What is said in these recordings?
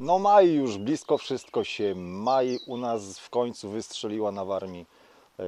No maj już blisko wszystko się. Maj u nas w końcu wystrzeliła na Warmii yy,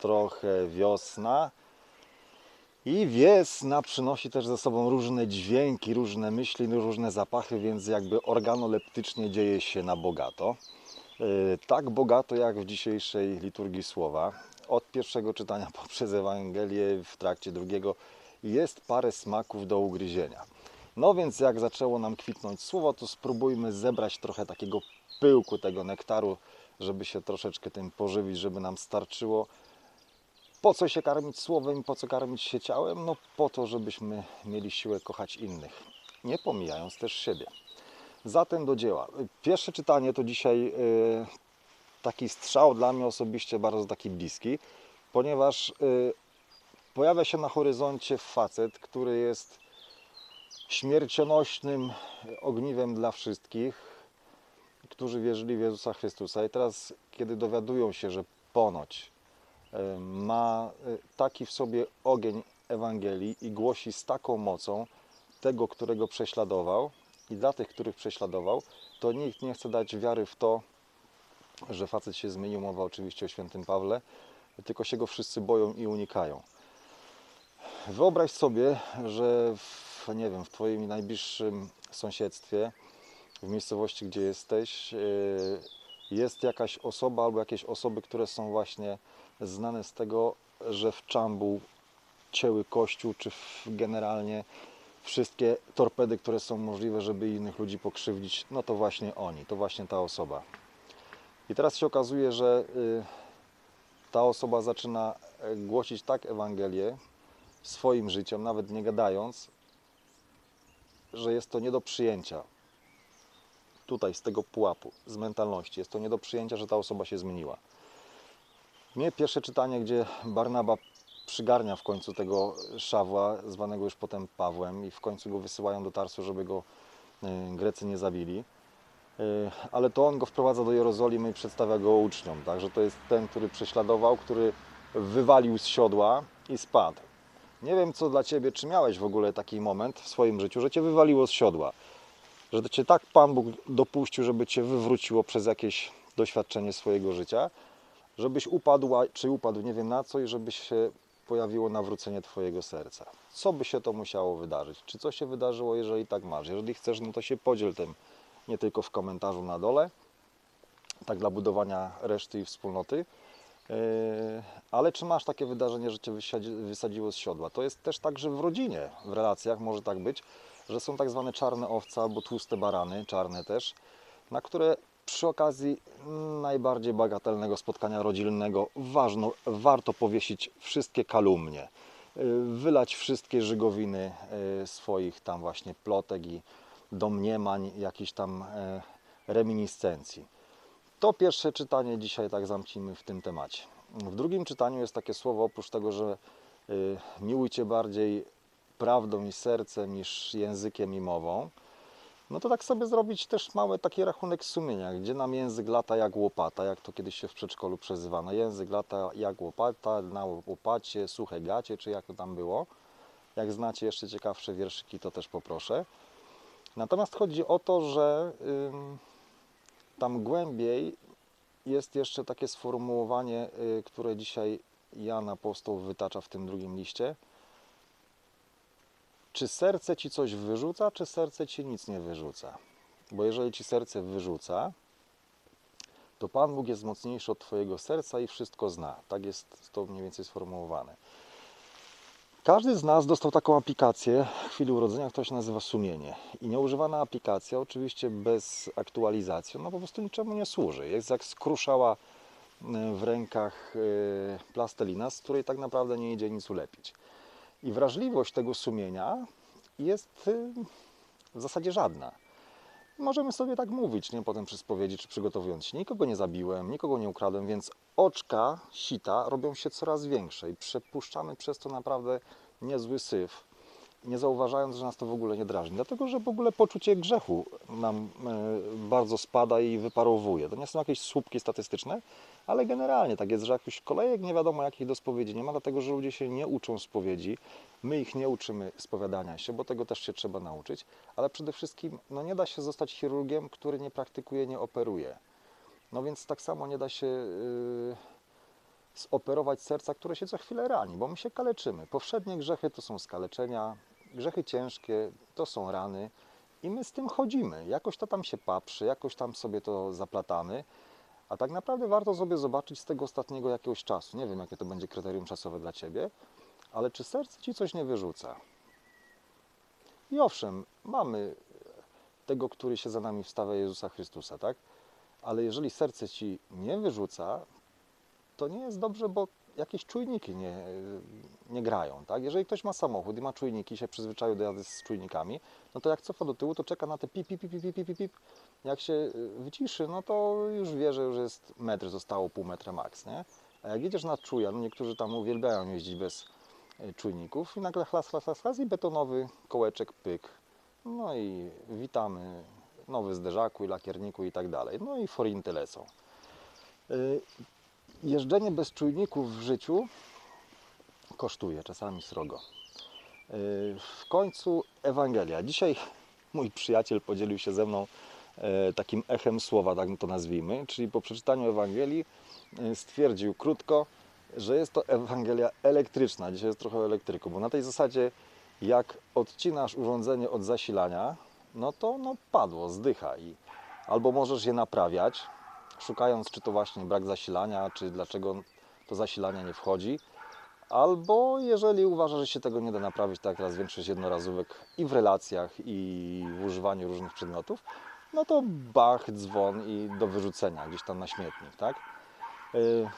trochę wiosna. I wiosna przynosi też ze sobą różne dźwięki, różne myśli, różne zapachy, więc jakby organoleptycznie dzieje się na bogato. Yy, Tak bogato jak w dzisiejszej liturgii słowa. Od pierwszego czytania poprzez Ewangelię w trakcie drugiego jest parę smaków do ugryzienia. No więc jak zaczęło nam kwitnąć słowo, to spróbujmy zebrać trochę takiego pyłku tego nektaru, żeby się troszeczkę tym pożywić, żeby nam starczyło. Po co się karmić słowem, po co karmić się ciałem? No po to, żebyśmy mieli siłę kochać innych, nie pomijając też siebie. Zatem do dzieła. Pierwsze czytanie to dzisiaj y, taki strzał dla mnie osobiście bardzo taki bliski, ponieważ y, pojawia się na horyzoncie facet, który jest śmiercionośnym ogniwem dla wszystkich, którzy wierzyli w Jezusa Chrystusa. I teraz, kiedy dowiadują się, że ponoć e, ma e, taki w sobie ogień Ewangelii i głosi z taką mocą tego, którego prześladował i dla tych, których prześladował, to nikt nie chce dać wiary w to, że facet się zmienił. Mowa oczywiście o świętym Pawle, tylko się go wszyscy boją i unikają. Wyobraź sobie, że w, nie wiem, w Twoim najbliższym sąsiedztwie, w miejscowości, gdzie jesteś, yy, jest jakaś osoba albo jakieś osoby, które są właśnie znane z tego, że w czambu cięły kościół, czy generalnie wszystkie torpedy, które są możliwe, żeby innych ludzi pokrzywdzić, no to właśnie oni, to właśnie ta osoba. I teraz się okazuje, że yy, ta osoba zaczyna e, głosić tak Ewangelię, swoim życiem, nawet nie gadając, że jest to nie do przyjęcia. Tutaj, z tego pułapu, z mentalności, jest to nie do przyjęcia, że ta osoba się zmieniła. Mnie pierwsze czytanie, gdzie Barnaba przygarnia w końcu tego Szawła, zwanego już potem Pawłem, i w końcu go wysyłają do Tarsu, żeby go y, Grecy nie zabili. Y, Ale to on go wprowadza do Jerozolimy i przedstawia go uczniom. Także to jest ten, który prześladował, który wywalił z siodła i spadł. Nie wiem, co dla Ciebie, czy miałeś w ogóle taki moment w swoim życiu, że Cię wywaliło z siodła. Że Cię tak Pan Bóg dopuścił, żeby Cię wywróciło przez jakieś doświadczenie swojego życia, żebyś upadł, czy upadł nie wiem na co i żeby się pojawiło nawrócenie Twojego serca. Co by się to musiało wydarzyć? Czy co się wydarzyło, jeżeli tak masz? Jeżeli chcesz, no to się podziel tym nie tylko w komentarzu na dole, tak dla budowania reszty i wspólnoty, ale czy masz takie wydarzenie, że cię wysadzi- wysadziło z siodła? To jest też tak, że w rodzinie, w relacjach może tak być, że są tak zwane czarne owce albo tłuste barany, czarne też, na które przy okazji najbardziej bagatelnego spotkania rodzinnego ważno, warto powiesić wszystkie kalumnie, yy, wylać wszystkie żygowiny yy, swoich tam właśnie plotek i domniemań, jakichś tam reminiscencji. To pierwsze czytanie dzisiaj tak zamknijmy w tym temacie. W drugim czytaniu jest takie słowo, oprócz tego, że y, miłujcie bardziej prawdą i sercem niż językiem i mową, no to tak sobie zrobić też mały taki rachunek sumienia, gdzie nam język lata jak łopata, jak to kiedyś się w przedszkolu przezywano. Język lata jak łopata, na łopacie, suche gacie, czy jak to tam było. Jak znacie jeszcze ciekawsze wierszyki, to też poproszę. Natomiast chodzi o to, że tam głębiej jest jeszcze takie sformułowanie, y, które dzisiaj Jan Apostoł wytacza w tym drugim liście. Czy serce ci coś wyrzuca, czy serce ci nic nie wyrzuca? Bo jeżeli ci serce wyrzuca, to Pan Bóg jest mocniejszy od twojego serca i wszystko zna. Tak jest to mniej więcej sformułowane. Każdy z nas dostał taką aplikację w chwili urodzenia, która się nazywa sumienie. I nieużywana aplikacja, oczywiście bez aktualizacji, no po prostu niczemu nie służy. Jest jak skruszała y, w rękach y, plastelina, z której tak naprawdę nie idzie nic ulepić. I wrażliwość tego sumienia jest y, w zasadzie żadna. Możemy sobie tak mówić, nie potem przy spowiedzi czy przygotowując się. Nikogo nie zabiłem, nikogo nie ukradłem, więc oczka sita robią się coraz większe i przepuszczamy przez to naprawdę niezły syf. Nie zauważając, że nas to w ogóle nie drażni. Dlatego, że w ogóle poczucie grzechu nam e, bardzo spada i wyparowuje. To nie są jakieś słupki statystyczne, ale generalnie tak jest, że jakichś kolejek nie wiadomo jakich do spowiedzi nie ma, dlatego że ludzie się nie uczą spowiedzi. My ich nie uczymy spowiadania się, bo tego też się trzeba nauczyć, ale przede wszystkim no nie da się zostać chirurgiem, który nie praktykuje, nie operuje. No więc tak samo nie da się yy, zoperować serca, które się co chwilę rani, bo my się kaleczymy. Powszednie grzechy to są skaleczenia, grzechy ciężkie to są rany i my z tym chodzimy. Jakoś to tam się paprzy, jakoś tam sobie to zaplatamy. A tak naprawdę warto sobie zobaczyć z tego ostatniego jakiegoś czasu. Nie wiem, jakie to będzie kryterium czasowe dla Ciebie, ale czy serce Ci coś nie wyrzuca? I owszem, mamy tego, który się za nami wstawia, Jezusa Chrystusa, tak? Ale jeżeli serce Ci nie wyrzuca, to nie jest dobrze, bo jakieś czujniki nie, nie grają, tak? Jeżeli ktoś ma samochód i ma czujniki, się przyzwyczaił do jazdy z czujnikami, no to jak cofa do tyłu, to czeka na te pip, pip, pip, pip, pip. Jak się y, wyciszy, no to już wie, że już jest metr, zostało pół metra max, nie? A jak jedziesz na czuja, no niektórzy tam uwielbiają jeździć bez y, czujników i nagle chlas, chlas, chlas, chlas i betonowy kołeczek, pyk. No i witamy, nowy zderzaku i lakierniku i tak dalej. No i forinty lecą. Jeżdżenie bez czujników w życiu kosztuje czasami srogo. Yy, W końcu Ewangelia. Dzisiaj mój przyjaciel podzielił się ze mną e, takim echem słowa, tak to nazwijmy, czyli po przeczytaniu Ewangelii e, stwierdził krótko, że jest to Ewangelia elektryczna. Dzisiaj jest trochę o elektryku, bo na tej zasadzie jak odcinasz urządzenie od zasilania, no to no padło, zdycha i albo możesz je naprawiać, szukając czy to właśnie brak zasilania, czy dlaczego to zasilanie nie wchodzi, albo jeżeli uważasz, że się tego nie da naprawić, tak jak raz większość jednorazówek i w relacjach, i w używaniu różnych przedmiotów, no to bach, dzwon i do wyrzucenia gdzieś tam na śmietnik, tak? Yy,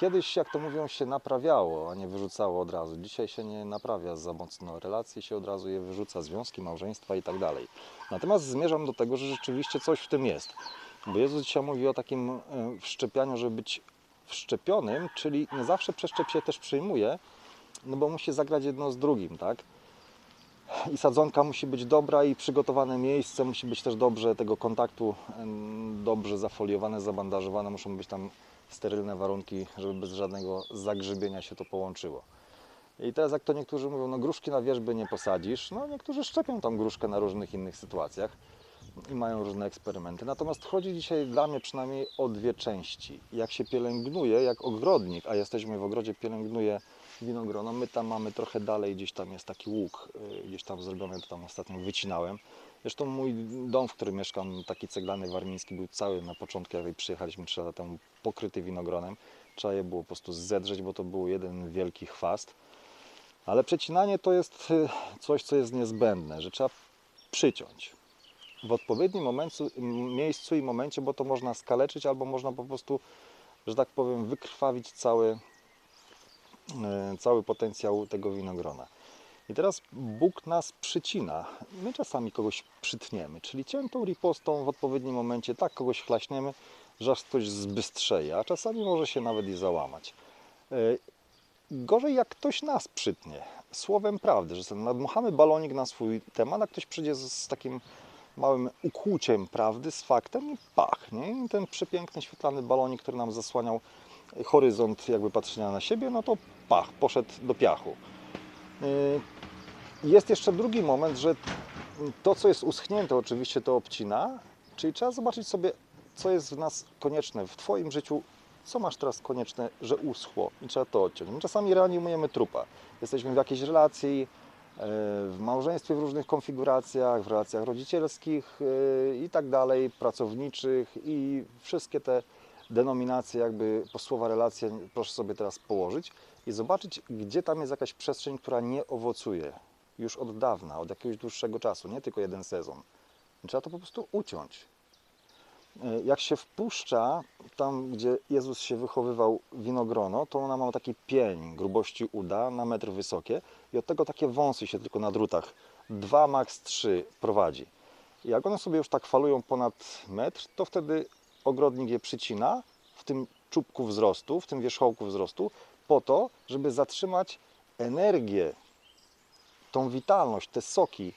Kiedyś, jak to mówią, się naprawiało, a nie wyrzucało od razu. Dzisiaj się nie naprawia za mocno relacje, się od razu je wyrzuca, związki, małżeństwa i tak dalej. Natomiast zmierzam do tego, że rzeczywiście coś w tym jest. Bo Jezus dzisiaj mówi o takim e, wszczepianiu, żeby być wszczepionym, czyli nie zawsze przeszczep się też przyjmuje, no bo musi zagrać jedno z drugim, tak? I sadzonka musi być dobra i przygotowane miejsce musi być też dobrze tego kontaktu, dobrze zafoliowane, zabandażowane, muszą być tam sterylne warunki, żeby bez żadnego zagrzybienia się to połączyło. I teraz jak to niektórzy mówią, no gruszki na wierzby nie posadzisz, no niektórzy szczepią tą gruszkę na różnych innych sytuacjach i mają różne eksperymenty. Natomiast chodzi dzisiaj dla mnie przynajmniej o dwie części. Jak się pielęgnuje, jak ogrodnik, a jesteśmy w ogrodzie, pielęgnuje winogrono, my tam mamy trochę dalej, gdzieś tam jest taki łuk, y, gdzieś tam zrobiony, to tam ostatnio wycinałem. Zresztą mój dom, w którym mieszkam, taki ceglany warmiński, był cały na początku, jak przyjechaliśmy 3 lata temu, pokryty winogronem. Trzeba je było po prostu zedrzeć, bo to był jeden wielki chwast. Ale przecinanie to jest y, coś, co jest niezbędne, że trzeba przyciąć w odpowiednim momentu, miejscu i momencie, bo to można skaleczyć albo można po prostu, że tak powiem, wykrwawić cały, e, cały potencjał tego winogrona. I teraz Bóg nas przycina. My czasami kogoś przytniemy, czyli ciętą ripostą w odpowiednim momencie tak kogoś chlaśniemy, że aż ktoś zbystrzeje, a czasami może się nawet i załamać. E, Gorzej jak ktoś nas przytnie, słowem prawdy, że nadmuchamy balonik na swój temat, a ktoś przyjdzie z takim małym ukłuciem prawdy, z faktem i pach, nie? I ten przepiękny, świetlany balonik, który nam zasłaniał horyzont jakby patrzenia na siebie, no to pach, poszedł do piachu. Yy, Jest jeszcze drugi moment, że to, co jest uschnięte, oczywiście to obcina, czyli trzeba zobaczyć sobie, co jest w nas konieczne w Twoim życiu, co masz teraz konieczne, że uschło i trzeba to odciąć. My czasami reanimujemy trupa. Jesteśmy w jakiejś relacji, w małżeństwie w różnych konfiguracjach, w relacjach rodzicielskich e, i tak dalej, pracowniczych i wszystkie te denominacje, jakby po słowa relacje, proszę sobie teraz położyć i zobaczyć, gdzie tam jest jakaś przestrzeń, która nie owocuje już od dawna, od jakiegoś dłuższego czasu, nie tylko jeden sezon. Trzeba to po prostu uciąć. E, Jak się wpuszcza tam, gdzie Jezus się wychowywał winogrono, to ona ma taki pień grubości uda na metr wysokie i od tego takie wąsy się tylko na drutach 2, max 3 prowadzi. Jak one sobie już tak falują ponad metr, to wtedy ogrodnik je przycina w tym czubku wzrostu, w tym wierzchołku wzrostu, po to, żeby zatrzymać energię tą witalność, te soki,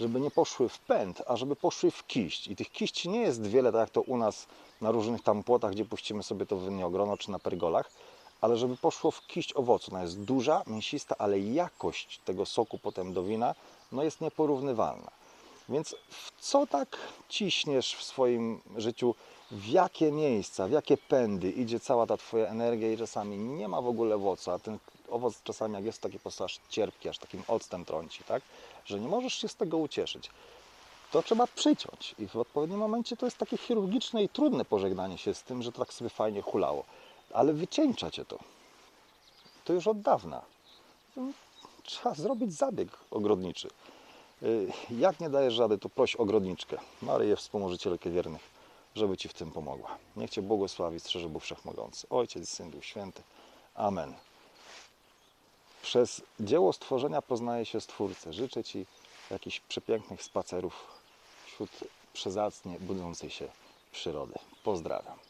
żeby nie poszły w pęd, a żeby poszły w kiść. I tych kiści nie jest wiele, tak jak to u nas na różnych tam płotach, gdzie puścimy sobie to winiogrono, czy na pergolach, ale żeby poszło w kiść owocu. Ona jest duża, mięsista, ale jakość tego soku potem do wina no jest nieporównywalna. Więc w co tak ciśniesz w swoim życiu, w jakie miejsca, w jakie pędy idzie cała ta Twoja energia i czasami nie ma w ogóle owocu, a ten owoc czasami jak jest takiej postaci aż cierpki, aż takim octem trąci, tak? Że nie możesz się z tego ucieszyć. To trzeba przyciąć i w odpowiednim momencie to jest takie chirurgiczne i trudne pożegnanie się z tym, że to tak sobie fajnie hulało. Ale wycieńcza Cię to. To już od dawna. Trzeba zrobić zabieg ogrodniczy. Y, Jak nie dajesz rady, to proś ogrodniczkę, Maryję Wspomożycielkę Wiernych, żeby Ci w tym pomogła. Niech Cię błogosławi, strzeże Bóg Wszechmogący, Ojciec, Syn, Duch Święty. Amen. Przez dzieło stworzenia poznaje się Stwórcę. Życzę Ci jakichś przepięknych spacerów wśród przezacnie budzącej się przyrody. Pozdrawiam.